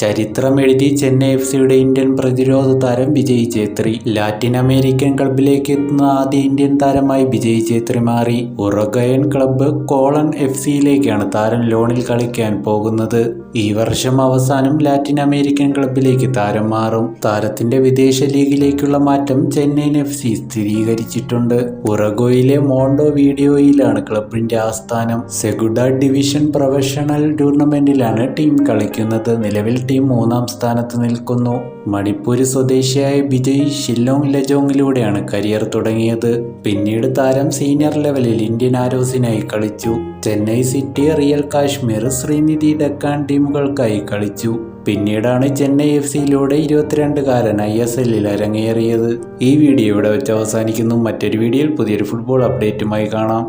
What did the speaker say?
ചരിത്രം എഴുതി ചെന്നൈ എഫ് സിയുടെ ഇന്ത്യൻ പ്രതിരോധ താരം വിജയ് ഛേത്രി. ലാറ്റിൻ അമേരിക്കൻ ക്ലബിലേക്ക് എത്തുന്ന ആദ്യ ഇന്ത്യൻ താരമായി വിജയ് ഛേത്രി മാറി. ഉറഗയൻ ക്ലബ്ബ് കോളൺ എഫ് സിയിലേക്കാണ് താരം ലോണിൽ കളിക്കാൻ പോകുന്നത്. ഈ വർഷം അവസാനം ലാറ്റിൻ അമേരിക്കൻ ക്ലബിലേക്ക് താരം മാറും. താരത്തിന്റെ വിദേശ ലീഗിലേക്കുള്ള മാറ്റം ചെന്നൈയിൻ എഫ് സി സ്ഥിരീകരിച്ചിട്ടുണ്ട്. ഉറഗോയിലെ മോണ്ടോ വീഡിയോയിലാണ് ക്ലബിന്റെ ആസ്ഥാനം. സെഗുഡ ഡിവിഷൻ പ്രൊഫഷണൽ ടൂർണമെന്റിലാണ് ടീം കളിക്കുന്നത്. നിലവിൽ ടീം മൂന്നാം സ്ഥാനത്ത് നിൽക്കുന്നു. മണിപ്പൂര് സ്വദേശിയായ വിജയ് ഷില്ലോങ് ലജോങ്ങിലൂടെയാണ് കരിയർ തുടങ്ങിയത്. പിന്നീട് താരം സീനിയർ ലെവലിൽ ഇന്ത്യൻ ആരോസിനായി കളിച്ചു. ചെന്നൈ സിറ്റി റിയൽ കാശ്മീർ ശ്രീനിധി ഡക്കാൻ ടീമുകൾക്കായി കളിച്ചു. പിന്നീടാണ് ചെന്നൈ എഫ് സിയിലൂടെ ഇരുപത്തിരണ്ടുകാരൻ ഐ എസ് എല്ലിൽ അരങ്ങേറിയത്. ഈ വീഡിയോ ഇവിടെ വെച്ച് അവസാനിക്കുന്നു. മറ്റൊരു വീഡിയോയിൽ പുതിയൊരു ഫുട്ബോൾ അപ്ഡേറ്റുമായി കാണാം.